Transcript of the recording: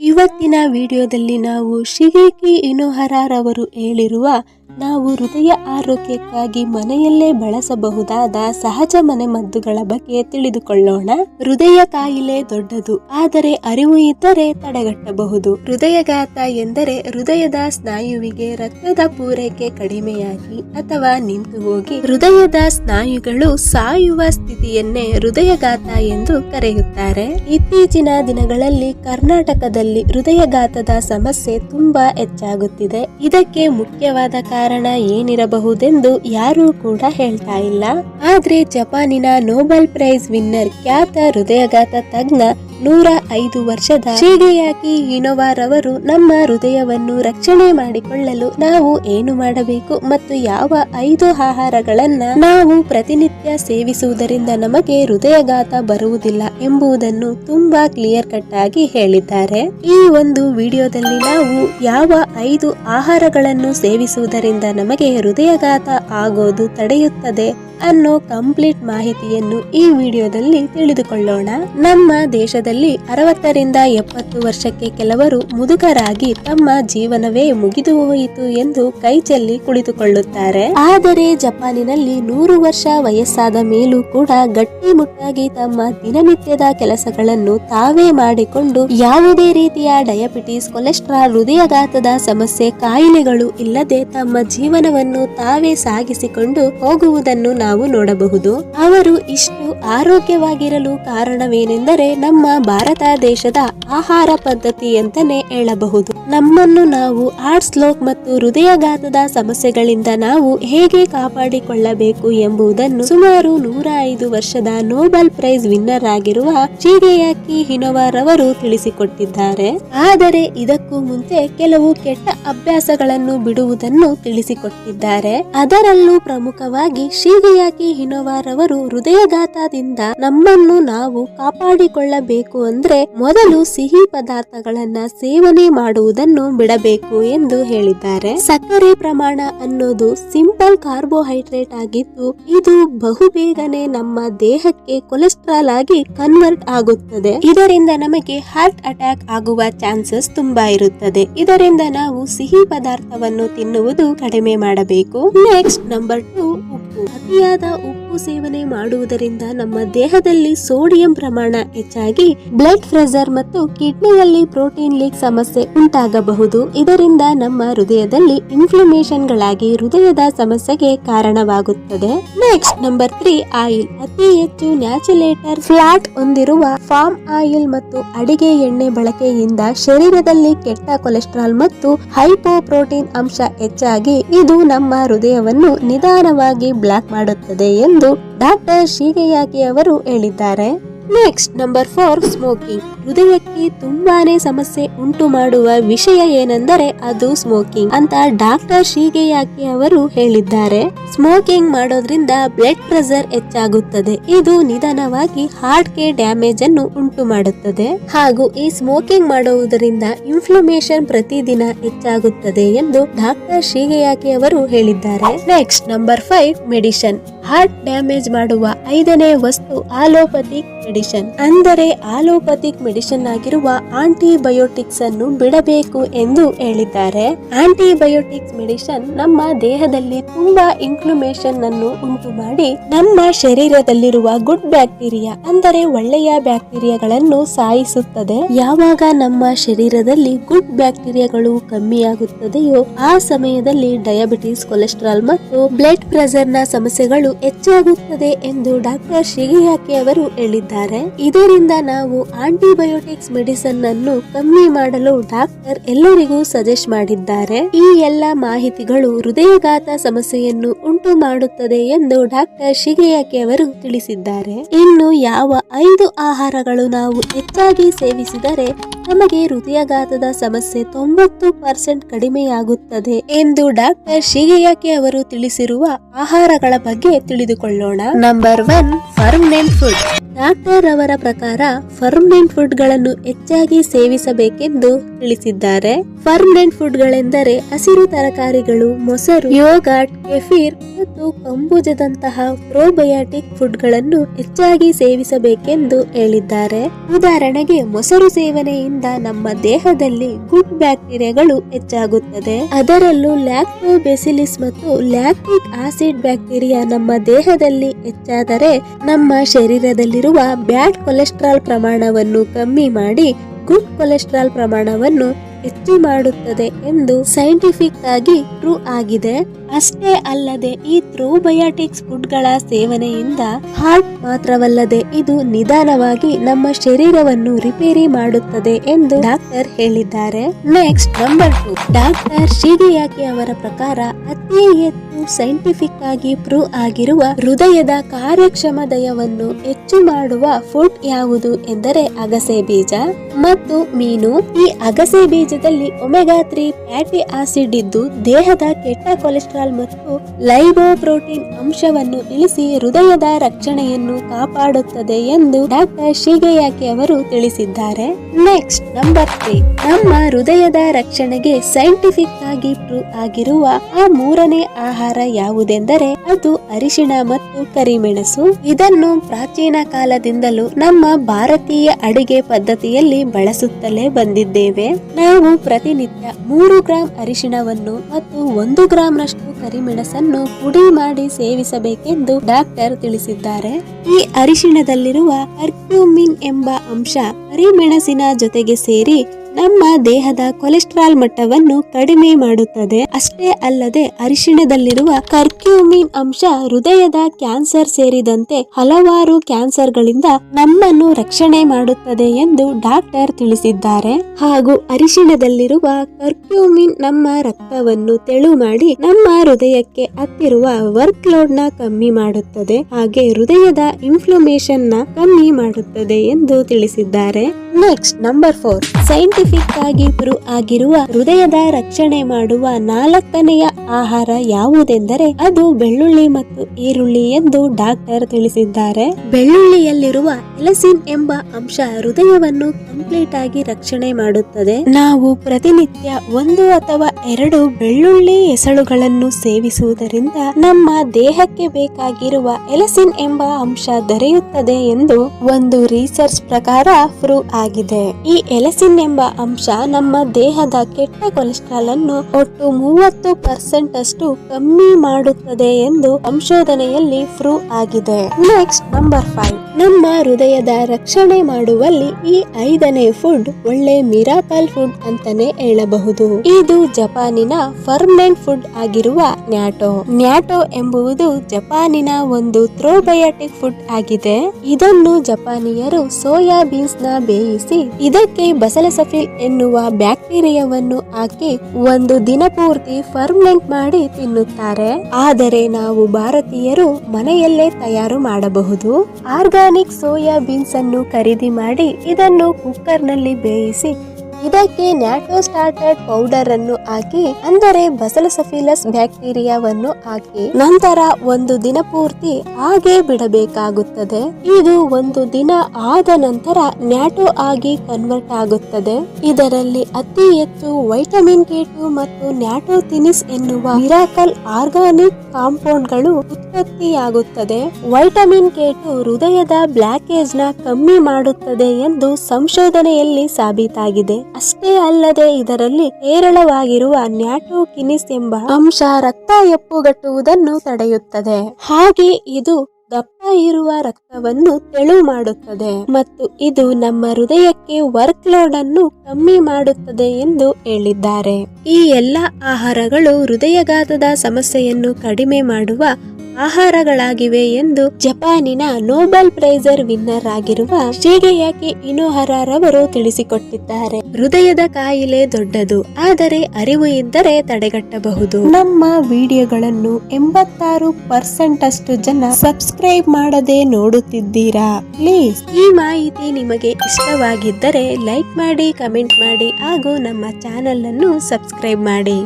He ಇವತ್ತಿನ ವಿಡಿಯೋದಲ್ಲಿ ನಾವು ಶಿಗೇಕಿ ಇನೋಹರಾರವರು ಹೇಳಿರುವ ನಾವು ಹೃದಯ ಆರೋಗ್ಯಕ್ಕಾಗಿ ಮನೆಯಲ್ಲೇ ಬಳಸಬಹುದಾದ ಸಹಜ ಮನೆ ಮದ್ದುಗಳ ಬಗ್ಗೆ ತಿಳಿದುಕೊಳ್ಳೋಣ. ಹೃದಯ ಕಾಯಿಲೆ ದೊಡ್ಡದು, ಆದರೆ ಅರಿವು ಇದ್ದರೆ ತಡೆಗಟ್ಟಬಹುದು. ಹೃದಯಘಾತ ಎಂದರೆ ಹೃದಯದ ಸ್ನಾಯುವಿಗೆ ರಕ್ತದ ಪೂರೈಕೆ ಕಡಿಮೆಯಾಗಿ ಅಥವಾ ನಿಂತು ಹೋಗಿ, ಹೃದಯದ ಸ್ನಾಯುಗಳು ಸಾಯುವ ಸ್ಥಿತಿಯನ್ನೇ ಹೃದಯಘಾತ ಎಂದು ಕರೆಯುತ್ತಾರೆ. ಇತ್ತೀಚಿನ ದಿನಗಳಲ್ಲಿ ಕರ್ನಾಟಕದಲ್ಲಿ ಹೃದಯಘಾತದ ಸಮಸ್ಯೆ ತುಂಬಾ ಹೆಚ್ಚಾಗುತ್ತಿದೆ. ಇದಕ್ಕೆ ಮುಖ್ಯವಾದ ಕಾರಣ ಏನಿರಬಹುದೆಂದು ಯಾರೂ ಕೂಡ ಹೇಳ್ತಾ ಇಲ್ಲ. ಆದ್ರೆ ಜಪಾನಿನ ನೋಬೆಲ್ ಪ್ರೈಸ್ ವಿನ್ನರ್ ಖ್ಯಾತ ಹೃದಯಘಾತ ತಜ್ಞ ನೂರ ಐದು ವರ್ಷದ ಶಿಗೆಯಾಕಿ ಹಿನೋವಾರವರು ನಮ್ಮ ಹೃದಯವನ್ನು ರಕ್ಷಣೆ ಮಾಡಿಕೊಳ್ಳಲು ನಾವು ಏನು ಮಾಡಬೇಕು ಮತ್ತು ಯಾವ ಐದು ಆಹಾರಗಳನ್ನ ನಾವು ಪ್ರತಿನಿತ್ಯ ಸೇವಿಸುವುದರಿಂದ ನಮಗೆ ಹೃದಯಘಾತ ಬರುವುದಿಲ್ಲ ಎಂಬುದನ್ನು ತುಂಬಾ ಕ್ಲಿಯರ್ ಕಟ್ ಆಗಿ ಹೇಳಿದ್ದಾರೆ. ಈ ಒಂದು ವಿಡಿಯೋದಲ್ಲಿ ನಾವು ಯಾವ ಐದು ಆಹಾರಗಳನ್ನು ಸೇವಿಸುವುದರಿಂದ ನಮಗೆ ಹೃದಯಘಾತ ಆಗೋದು ತಡೆಯುತ್ತದೆ ಅನ್ನೋ ಕಂಪ್ಲೀಟ್ ಮಾಹಿತಿಯನ್ನು ಈ ವಿಡಿಯೋದಲ್ಲಿ ತಿಳಿದುಕೊಳ್ಳೋಣ. ನಮ್ಮ ದೇಶದಲ್ಲಿ ಅರವತ್ತರಿಂದ ಎಪ್ಪತ್ತು ವರ್ಷಕ್ಕೆ ಕೆಲವರು ಮುದುಕರಾಗಿ ತಮ್ಮ ಜೀವನವೇ ಮುಗಿದು ಹೋಯಿತು ಎಂದು ಕೈಚೆಲ್ಲಿ ಕುಳಿತುಕೊಳ್ಳುತ್ತಾರೆ. ಆದರೆ ಜಪಾನಿನಲ್ಲಿ ನೂರು ವರ್ಷ ವಯಸ್ಸಾದ ಮೇಲೂ ಕೂಡ ಗಟ್ಟಿಮುಟ್ಟಾಗಿ ತಮ್ಮ ದಿನನಿತ್ಯದ ಕೆಲಸಗಳನ್ನು ತಾವೇ ಮಾಡಿಕೊಂಡು ಯಾವುದೇ ರೀತಿಯ ಡಯಾಬಿಟಿಸ್, ಕೊಲೆಸ್ಟ್ರಾಲ್, ಹೃದಯಘಾತದ ಸಮಸ್ಯೆ, ಕಾಯಿಲೆಗಳು ಇಲ್ಲದೆ ತಮ್ಮ ಜೀವನವನ್ನು ತಾವೇ ಸಾಗಿಸಿಕೊಂಡು ಹೋಗುವುದನ್ನು ನಾವು ನೋಡಬಹುದು. ಅವರು ಇಷ್ಟು ಆರೋಗ್ಯವಾಗಿರಲು ಕಾರಣವೇನೆಂದರೆ ನಮ್ಮ ಭಾರತ ದೇಶದ ಆಹಾರ ಪದ್ಧತಿ ಅಂತಾನೆ ಹೇಳಬಹುದು. ನಮ್ಮನ್ನು ನಾವು ಹಾರ್ಟ್ ಸ್ಲೋಕ್ ಮತ್ತು ಹೃದಯಘಾತದ ಸಮಸ್ಯೆಗಳಿಂದ ನಾವು ಹೇಗೆ ಕಾಪಾಡಿಕೊಳ್ಳಬೇಕು ಎಂಬುದನ್ನು ಸುಮಾರು ನೂರ ಐದು ವರ್ಷದ ನೋಬೆಲ್ ಪ್ರೈಸ್ ವಿನ್ನರ್ ಆಗಿರುವ ಶಿಗೆಯಾಕಿ ಹಿನೋವಾರವರು ತಿಳಿಸಿಕೊಟ್ಟಿದ್ದಾರೆ. ಆದರೆ ಇದಕ್ಕೂ ಮುಂಚೆ ಕೆಲವು ಕೆಟ್ಟ ಅಭ್ಯಾಸಗಳನ್ನು ಬಿಡುವುದನ್ನು ತಿಳಿಸಿಕೊಟ್ಟಿದ್ದಾರೆ. ಅದರಲ್ಲೂ ಪ್ರಮುಖವಾಗಿ ಶಿಗೆಯಾಕಿ ಹಿನೋವಾರವರು ಹೃದಯಘಾತದಿಂದ ನಮ್ಮನ್ನು ನಾವು ಕಾಪಾಡಿಕೊಳ್ಳಬೇಕು ಅಂದ್ರೆ ಮೊದಲು ಸಿಹಿ ಪದಾರ್ಥಗಳನ್ನ ಸೇವನೆ ಮಾಡುವುದನ್ನು ಬಿಡಬೇಕು ಎಂದು ಹೇಳಿದ್ದಾರೆ. ಸಕ್ಕರೆ ಪ್ರಮಾಣ ಅನ್ನೋದು ಸಿಂಪಲ್ ಕಾರ್ಬೋಹೈಡ್ರೇಟ್ ಆಗಿದ್ದು, ಇದು ಬಹುಬೇಗನೆ ನಮ್ಮ ದೇಹಕ್ಕೆ ಕೊಲೆಸ್ಟ್ರಾಲ್ ಆಗಿ ಕನ್ವರ್ಟ್ ಆಗುತ್ತದೆ. ಇದರಿಂದ ನಮಗೆ ಹಾರ್ಟ್ ಅಟ್ಯಾಕ್ ಆಗುವ ಚಾನ್ಸಸ್ ತುಂಬಾ ಇರುತ್ತದೆ. ಇದರಿಂದ ನಾವು ಸಿಹಿ ಪದಾರ್ಥವನ್ನು ತಿನ್ನುವುದು ಕಡಿಮೆ ಮಾಡಬೇಕು. ನೆಕ್ಸ್ಟ್ ನಂಬರ್ ಟು, ಉಪ್ಪು. ಅತಿಯಾದ ಉಪ್ಪು ಸೇವನೆ ಮಾಡುವುದರಿಂದ ನಮ್ಮ ದೇಹದಲ್ಲಿ ಸೋಡಿಯಂ ಪ್ರಮಾಣ ಹೆಚ್ಚಾಗಿ ಬ್ಲಡ್ ಪ್ರೆಷರ್ ಮತ್ತು ಕಿಡ್ನಿಯಲ್ಲಿ ಪ್ರೋಟೀನ್ ಲೀಕ್ ಸಮಸ್ಯೆ ಉಂಟಾಗಬಹುದು. ಇದರಿಂದ ನಮ್ಮ ಹೃದಯದಲ್ಲಿ ಇನ್ಫ್ಲಮೇಷನ್ ಗಳಾಗಿ ಹೃದಯದ ಸಮಸ್ಯೆಗೆ ಕಾರಣವಾಗುತ್ತದೆ. Next, number three, oil. ಅತಿ ಹೆಚ್ಚು ನ್ಯಾಚುಲೇಟರ್ ಫ್ಲಾಟ್ ಹೊಂದಿರುವ ಫಾರ್ಮ್ ಆಯಿಲ್ ಮತ್ತು ಅಡಿಗೆ ಎಣ್ಣೆ ಬಳಕೆಯಿಂದ ಶರೀರದಲ್ಲಿ ಕೆಟ್ಟ ಕೊಲೆಸ್ಟ್ರಾಲ್ ಮತ್ತು ಹೈಪೋ ಪ್ರೋಟೀನ್ ಅಂಶ ಹೆಚ್ಚಾಗಿ ಇದು ನಮ್ಮ ಹೃದಯವನ್ನು ನಿಧಾನವಾಗಿ ಬ್ಲಾಕ್ ಮಾಡುತ್ತದೆ ಎಂದು ಡಾಕ್ಟರ್ ಶೀಗೆಯಾಗಿ ಅವರು ಹೇಳಿದ್ದಾರೆ. ನೆಕ್ಸ್ಟ್ ನಂಬರ್ ಫೋರ್ ಸ್ಮೋಕಿಂಗ್ ಹೃದಯಕ್ಕೆ ತುಂಬಾನೇ ಸಮಸ್ಯೆ ಉಂಟು ಮಾಡುವ ವಿಷಯ ಏನೆಂದರೆ ಅದು ಸ್ಮೋಕಿಂಗ್ ಅಂತ ಡಾಕ್ಟರ್ ಶೀಗೆಯಾಕಿ ಅವರು ಹೇಳಿದ್ದಾರೆ. ಸ್ಮೋಕಿಂಗ್ ಮಾಡೋದ್ರಿಂದ ಬ್ಲಡ್ ಪ್ರೆಷರ್ ಹೆಚ್ಚಾಗುತ್ತದೆ. ಇದು ನಿಧಾನವಾಗಿ ಹಾರ್ಟ್ಗೆ ಡ್ಯಾಮೇಜ್ ಅನ್ನು ಉಂಟು ಮಾಡುತ್ತದೆ. ಹಾಗೂ ಈ ಸ್ಮೋಕಿಂಗ್ ಮಾಡುವುದರಿಂದ ಇನ್ಫ್ಲಮೇಷನ್ ಪ್ರತಿದಿನ ಹೆಚ್ಚಾಗುತ್ತದೆ ಎಂದು ಡಾಕ್ಟರ್ ಶೀಗೆಯಾಕಿ ಅವರು ಹೇಳಿದ್ದಾರೆ. Next number five medicine heart damage ಮಾಡುವ ಐದನೇ ವಸ್ತು ಆಲೋಪತಿಕ್ ಮೆಡಿಷನ್ ಅಂದರೆ ಆಲೋಪತಿಕ್ ಆಗಿರುವ ಆಂಟಿಬಯೋಟಿಕ್ಸ್ ಅನ್ನು ಬಿಡಬೇಕು ಎಂದು ಹೇಳಿದ್ದಾರೆ. ಆಂಟಿಬಯೋಟಿಕ್ಸ್ ಮೆಡಿಷನ್ ನಮ್ಮ ದೇಹದಲ್ಲಿ ತುಂಬಾ ಇನ್ಫ್ಲಮೇಷನ್ ಅನ್ನು ಉಂಟು ಮಾಡಿ ನಮ್ಮ ಶರೀರದಲ್ಲಿರುವ ಗುಡ್ ಬ್ಯಾಕ್ಟೀರಿಯಾ ಅಂದರೆ ಒಳ್ಳೆಯ ಬ್ಯಾಕ್ಟೀರಿಯಾಗಳನ್ನು ಸಾಯಿಸುತ್ತದೆ. ಯಾವಾಗ ನಮ್ಮ ಶರೀರದಲ್ಲಿ ಗುಡ್ ಬ್ಯಾಕ್ಟೀರಿಯಾಗಳು ಕಮ್ಮಿಯಾಗುತ್ತದೆಯೋ ಆ ಸಮಯದಲ್ಲಿ ಡಯಾಬಿಟಿಸ್ ಕೊಲೆಸ್ಟ್ರಾಲ್ ಮತ್ತು ಬ್ಲಡ್ ಪ್ರೆಷರ್ನ ಸಮಸ್ಯೆಗಳು ಹೆಚ್ಚಾಗುತ್ತದೆ ಎಂದು ಡಾಕ್ಟರ್ ಶಿಗಿಯಾಕಿ ಅವರು ಹೇಳಿದ್ದಾರೆ. ಇದರಿಂದ ನಾವು ಆಂಟಿಬಯೋಟಿಕ್ಸ್ ಮೆಡಿಸನ್ ಅನ್ನು ಕಮ್ಮಿ ಮಾಡಲು ಡಾಕ್ಟರ್ ಎಲ್ಲರಿಗೂ ಸಜೆಸ್ಟ್ ಮಾಡಿದ್ದಾರೆ. ಈ ಎಲ್ಲ ಮಾಹಿತಿಗಳು ಹೃದಯಘಾತ ಸಮಸ್ಯೆಯನ್ನು ಉಂಟು ಮಾಡುತ್ತದೆ ಎಂದು ಡಾಕ್ಟರ್ ಶಿಗೆಯಾಕೆ ಅವರು ತಿಳಿಸಿದ್ದಾರೆ. ಇನ್ನು ಯಾವ ಐದು ಆಹಾರಗಳು ನಾವು ಹೆಚ್ಚಾಗಿ ಸೇವಿಸಿದರೆ ನಮಗೆ ಹೃದಯಘಾತದ ಸಮಸ್ಯೆ ತೊಂಬತ್ತು ಪರ್ಸೆಂಟ್ ಕಡಿಮೆಯಾಗುತ್ತದೆ ಎಂದು ಡಾಕ್ಟರ್ ಶಿಗೆಯಾಕೆ ಅವರು ತಿಳಿಸಿರುವ ಆಹಾರಗಳ ಬಗ್ಗೆ ತಿಳಿದುಕೊಳ್ಳೋಣ. Number one ferment food. Doctor ಅವರ ಪ್ರಕಾರ ಫರ್ಮ್ನೆಂಟ್ ಫುಡ್ ಫುಡ್ಗಳನ್ನು ಹೆಚ್ಚಾಗಿ ಸೇವಿಸಬೇಕೆಂದು ತಿಳಿಸಿದ್ದಾರೆ. ಫುಡ್ ಫುಡ್ಗಳೆಂದರೆ ಹಸಿರು ತರಕಾರಿಗಳು, ಮೊಸರು, ಯೋಗಟ್, ಕೆಫೀರ್ ಮತ್ತು ಕಂಬುಜದಂತಹ ಪ್ರೋಬಯಾಟಿಕ್ ಫುಡ್ಗಳನ್ನು ಹೆಚ್ಚಾಗಿ ಸೇವಿಸಬೇಕೆಂದು ಹೇಳಿದ್ದಾರೆ. ಉದಾಹರಣೆಗೆ, ಮೊಸರು ಸೇವನೆಯಿಂದ ನಮ್ಮ ದೇಹದಲ್ಲಿ ಗುಡ್ ಬ್ಯಾಕ್ಟೀರಿಯಾಗಳು ಹೆಚ್ಚಾಗುತ್ತದೆ. ಅದರಲ್ಲೂ ಲ್ಯಾಕ್ಟೋಬೆಸಿಲಿಸ್ ಮತ್ತು ಲ್ಯಾಕ್ಟಿಕ್ ಆಸಿಡ್ ಬ್ಯಾಕ್ಟೀರಿಯಾ ನಮ್ಮ ದೇಹದಲ್ಲಿ ಹೆಚ್ಚಾದರೆ ನಮ್ಮ ಶರೀರದಲ್ಲಿರುವ ಬ್ಯಾಡ್ ಕೊಲೆಸ್ಟ್ರಾಲ್ ಪ್ರಮಾಣವನ್ನು ಕಮ್ಮಿ ಮಾಡಿ ಗುಡ್ ಕೊಲೆಸ್ಟ್ರಾಲ್ ಪ್ರಮಾಣವನ್ನು ಹೆಚ್ಚು ಮಾಡುತ್ತದೆ ಎಂದು ಸೈಂಟಿಫಿಕ್ ಆಗಿ ಟ್ರೂ ಆಗಿದೆ. ಅಷ್ಟೇ ಅಲ್ಲದೆ ಈ ಥ್ರೋಬಯಾಟಿಕ್ಸ್ ಫುಡ್ಗಳ ಸೇವನೆಯಿಂದ ಹಾರ್ಟ್ ಮಾತ್ರವಲ್ಲದೆ ಇದು ನಿಧಾನವಾಗಿ ನಮ್ಮ ಶರೀರವನ್ನು ರಿಪೇರಿ ಮಾಡುತ್ತದೆ ಎಂದು ಡಾಕ್ಟರ್ ಹೇಳಿದ್ದಾರೆ. Next number two doctor Shigeaki ಅವರ ಪ್ರಕಾರ ಅತಿ ಹೆಚ್ಚು ಸೈಂಟಿಫಿಕ್ ಆಗಿ ಪ್ರೂವ್ ಆಗಿರುವ ಹೃದಯದ ಕಾರ್ಯಕ್ಷಮದಯವನ್ನು ಹೆಚ್ಚು ಮಾಡುವ ಫುಡ್ ಯಾವುದು ಎಂದರೆ ಅಗಸೆ ಬೀಜ. ಮತ್ತು ಮೀನು. ಈ ಅಗಸೆ ಬೀಜದಲ್ಲಿ ಒಮೆಗಾ ತ್ರೀ ಫ್ಯಾಟಿ ಆಸಿಡ್ ಇದ್ದು ದೇಹದ ಕೆಟ್ಟ ಕೊಲೆಸ್ಟ್ರಾಲ್ ಮತ್ತು ಲೈಬೋ ಪ್ರೋಟೀನ್ ಅಂಶವನ್ನು ಇಳಿಸಿ ಹೃದಯದ ರಕ್ಷಣೆಯನ್ನು ಕಾಪಾಡುತ್ತದೆ ಎಂದು ಡಾಕ್ಟರ್ ಶಿಗೆಯಾಕಿ ಅವರು ತಿಳಿಸಿದ್ದಾರೆ. Next, number three. ನಮ್ಮ ಹೃದಯದ ರಕ್ಷಣೆಗೆ ಸೈಂಟಿಫಿಕ್ ಆಗಿ ಪ್ರೂವ್ ಆಗಿರುವ ಆ ಮೂರನೇ ಆಹಾರ ಯಾವುದೆಂದರೆ ಅದು ಅರಿಶಿಣ ಮತ್ತು ಕರಿಮೆಣಸು. ಇದನ್ನು ಪ್ರಾಚೀನ ಕಾಲದಿಂದಲೂ ನಮ್ಮ ಭಾರತೀಯ ಅಡುಗೆ ಪದ್ಧತಿಯಲ್ಲಿ ಬಳಸುತ್ತಲೇ ಬಂದಿದ್ದೇವೆ. ನಾವು ಪ್ರತಿನಿತ್ಯ ಮೂರು ಗ್ರಾಂ ಅರಿಶಿಣವನ್ನು ಮತ್ತು ಒಂದು ಗ್ರಾಂನಷ್ಟು ಕರಿಮೆಣಸನ್ನು ಪುಡಿ ಮಾಡಿ ಸೇವಿಸಬೇಕೆಂದು ಡಾಕ್ಟರ್ ತಿಳಿಸಿದ್ದಾರೆ. ಈ ಅರಿಶಿಣದಲ್ಲಿರುವ ಕರ್ಕ್ಯೂಮಿನ್ ಎಂಬ ಅಂಶ ಕರಿಮೆಣಸಿನ ಜೊತೆಗೆ ಸೇರಿ ನಮ್ಮ ದೇಹದ ಕೊಲೆಸ್ಟ್ರಾಲ್ ಮಟ್ಟವನ್ನು ಕಡಿಮೆ ಮಾಡುತ್ತದೆ. ಅಷ್ಟೇ ಅಲ್ಲದೆ ಅರಿಶಿಣದಲ್ಲಿರುವ ಕರ್ಕ್ಯೂಮಿನ್ ಅಂಶ ಹೃದಯದ ಕ್ಯಾನ್ಸರ್ ಸೇರಿದಂತೆ ಹಲವಾರು ಕ್ಯಾನ್ಸರ್ಗಳಿಂದ ನಮ್ಮನ್ನು ರಕ್ಷಣೆ ಮಾಡುತ್ತದೆ ಎಂದು ಡಾಕ್ಟರ್ ತಿಳಿಸಿದ್ದಾರೆ. ಹಾಗೂ ಅರಿಶಿಣದಲ್ಲಿರುವ ಕರ್ಕ್ಯೂಮಿನ್ ನಮ್ಮ ರಕ್ತವನ್ನು ತೆಳು ಮಾಡಿ ನಮ್ಮ ಹೃದಯಕ್ಕೆ ಹತ್ತಿರುವ ವರ್ಕ್ ಲೋಡ್ನ ಕಮ್ಮಿ ಮಾಡುತ್ತದೆ. ಹಾಗೆ ಹೃದಯದ ಇನ್ಫ್ಲಮೇಷನ್ನ ಕಮ್ಮಿ ಮಾಡುತ್ತದೆ ಎಂದು ತಿಳಿಸಿದ್ದಾರೆ. ನೆಕ್ಸ್ಟ್ ನಂಬರ್ ಫೋರ್ ಸೈಂಟಿಫಿಕ್ ಆಗಿ ಪ್ರೂವ್ ಆಗಿರುವ ಹೃದಯದ ರಕ್ಷಣೆ ಮಾಡುವ ನಾಲ್ಕನೆಯ ಆಹಾರ ಯಾವುದೆಂದರೆ ಅದು ಬೆಳ್ಳುಳ್ಳಿ ಮತ್ತು ಈರುಳ್ಳಿ ಎಂದು ಡಾಕ್ಟರ್ ತಿಳಿಸಿದ್ದಾರೆ. ಬೆಳ್ಳುಳ್ಳಿಯಲ್ಲಿರುವ ಎಲಸಿನ್ ಎಂಬ ಅಂಶ ಹೃದಯವನ್ನು ಕಂಪ್ಲೀಟ್ ಆಗಿ ರಕ್ಷಣೆ ಮಾಡುತ್ತದೆ. ನಾವು ಪ್ರತಿನಿತ್ಯ ಒಂದು ಅಥವಾ ಎರಡು ಬೆಳ್ಳುಳ್ಳಿ ಎಸಳುಗಳನ್ನು ಸೇವಿಸುವುದರಿಂದ ನಮ್ಮ ದೇಹಕ್ಕೆ ಬೇಕಾಗಿರುವ ಎಲಸಿನ್ ಎಂಬ ಅಂಶ ದೊರೆಯುತ್ತದೆ ಎಂದು ಒಂದು ರಿಸರ್ಚ್ ಪ್ರಕಾರ ಪ್ರೂವ್ ಆಗಿದೆ. ಈ ಎಲಸಿನ್ ಎಂಬ ಅಂಶ ನಮ್ಮ ದೇಹದ ಕೆಟ್ಟ ಕೊಲೆಸ್ಟ್ರಾಲ್ ಅನ್ನು ಒಟ್ಟು ಮೂವತ್ತು ಪರ್ಸೆಂಟ್ ಅಷ್ಟು ಕಮ್ಮಿ ಮಾಡುತ್ತದೆ ಎಂದು ಸಂಶೋಧನೆಯಲ್ಲಿ ಪ್ರೂ ಆಗಿದೆ. Next number five. ನಮ್ಮ ಹೃದಯದ ರಕ್ಷಣೆ ಮಾಡುವಲ್ಲಿ ಈ ಐದನೇ ಫುಡ್ ಒಳ್ಳೆ ಮಿರಾಪಲ್ ಫುಡ್ ಅಂತಾನೆ ಹೇಳಬಹುದು. ಇದು ಜಪಾನಿನ ಫರ್ಮೆಂಟ್ ಫುಡ್ ಆಗಿರುವ ನ್ಯಾಟೋ. ನ್ಯಾಟೋ ಎಂಬುದು ಜಪಾನಿನ ಒಂದು ಥ್ರೋಬಯಾಟಿಕ್ ಫುಡ್ ಆಗಿದೆ. ಇದನ್ನು ಜಪಾನಿಯರು ಸೋಯಾ ಬೀನ್ಸ್ನ ಬೇಯಿಸಿ ಇದಕ್ಕೆ ಬಸಲಸಫಿಲ್ ಎನ್ನುವ ಬ್ಯಾಕ್ಟೀರಿಯಾವನ್ನು ಹಾಕಿ ಒಂದು ದಿನ ಪೂರ್ತಿ ಫರ್ಮೆಂಟ್ ಮಾಡಿ ತಿನ್ನುತ್ತಾರೆ. ಆದರೆ ನಾವು ಭಾರತೀಯರು ಮನೆಯಲ್ಲೇ ತಯಾರು ಮಾಡಬಹುದು. ಆರ್ಗಾನಿಕ್ ಸೋಯಾ ಬೀನ್ಸ್ ಅನ್ನು ಖರೀದಿ ಮಾಡಿ ಇದನ್ನು ಕುಕ್ಕರ್ನಲ್ಲಿ ಬೇಯಿಸಿ ಇದಕ್ಕೆ ನ್ಯಾಟೋ ಸ್ಟಾರ್ಟರ್ ಪೌಡರ್ ಅನ್ನು ಹಾಕಿ, ಅಂದರೆ ಬಸಲಸಫಿಲಸ್ ಬ್ಯಾಕ್ಟೀರಿಯಾವನ್ನು ಹಾಕಿ, ನಂತರ ಒಂದು ದಿನ ಪೂರ್ತಿ ಹಾಗೆ ಬಿಡಬೇಕಾಗುತ್ತದೆ. ಇದು ಒಂದು ದಿನ ಆದ ನಂತರ ನ್ಯಾಟೋ ಆಗಿ ಕನ್ವರ್ಟ್ ಆಗುತ್ತದೆ. ಇದರಲ್ಲಿ ಅತಿ ಹೆಚ್ಚು ವೈಟಮಿನ್ ಕೆ ಟು ಮತ್ತು ನ್ಯಾಟೋಥಿನಿಸ್ ಎನ್ನುವ ಮಿರಾಕಲ್ ಆರ್ಗಾನಿಕ್ ಕಾಂಪೌಂಡ್ಗಳು ಉತ್ಪತ್ತಿಯಾಗುತ್ತದೆ. ವೈಟಮಿನ್ ಕೆ ಟು ಹೃದಯದ ಬ್ಲಾಕೇಜ್ನ ಕಮ್ಮಿ ಮಾಡುತ್ತದೆ ಎಂದು ಸಂಶೋಧನೆಯಲ್ಲಿ ಸಾಬೀತಾಗಿದೆ. ಅಷ್ಟೇ ಅಲ್ಲದೆ ಇದರಲ್ಲಿ ಹೇರಳವಾಗಿರುವ ನ್ಯಾಟೋಕಿನಿಸ್ ಎಂಬ ಅಂಶ ರಕ್ತ ಎಪ್ಪುಗಟ್ಟುವುದನ್ನು ತಡೆಯುತ್ತದೆ. ಹಾಗೆ ಇದು ದಪ್ಪ ಇರುವ ರಕ್ತವನ್ನು ತೆಳು ಮಾಡುತ್ತದೆ ಮತ್ತು ಇದು ನಮ್ಮ ಹೃದಯಕ್ಕೆ ವರ್ಕ್ ಲೋಡ್ ಅನ್ನು ಕಮ್ಮಿ ಮಾಡುತ್ತದೆ ಎಂದು ಹೇಳಿದ್ದಾರೆ. ಈ ಎಲ್ಲ ಆಹಾರಗಳು ಹೃದಯಘಾತದ ಸಮಸ್ಯೆಯನ್ನು ಕಡಿಮೆ ಮಾಡುವ ಆಹಾರಗಳಾಗಿವೆ ಎಂದು ಜಪಾನಿನ ನೋಬೆಲ್ ಪ್ರೈಸರ್ ವಿನ್ನರ್ ಆಗಿರುವ ಶೇಗೆಯಾಕಿ ಇನೋಹರಾರವರು ತಿಳಿಸಿಕೊಟ್ಟಿದ್ದಾರೆ. ಹೃದಯದ ಕಾಯಿಲೆ ದೊಡ್ಡದು, ಆದರೆ ಅರಿವು ಇದ್ದರೆ ತಡೆಗಟ್ಟಬಹುದು. ನಮ್ಮ ವಿಡಿಯೋಗಳನ್ನು ಎಂಬತ್ತಾರು ಪರ್ಸೆಂಟ್ ಅಷ್ಟು ಜನ ಸಬ್ಸ್ಕ್ರೈಬ್ ಮಾಡದೆ ನೋಡುತ್ತಿದ್ದೀರಾ? ಪ್ಲೀಸ್. ಈ ಮಾಹಿತಿ ನಿಮಗೆ ಇಷ್ಟವಾಗಿದ್ದರೆ ಲೈಕ್ ಮಾಡಿ, ಕಮೆಂಟ್ ಮಾಡಿ ಹಾಗೂ ನಮ್ಮ ಚಾನೆಲ್ ಅನ್ನು ಸಬ್ಸ್ಕ್ರೈಬ್ ಮಾಡಿ.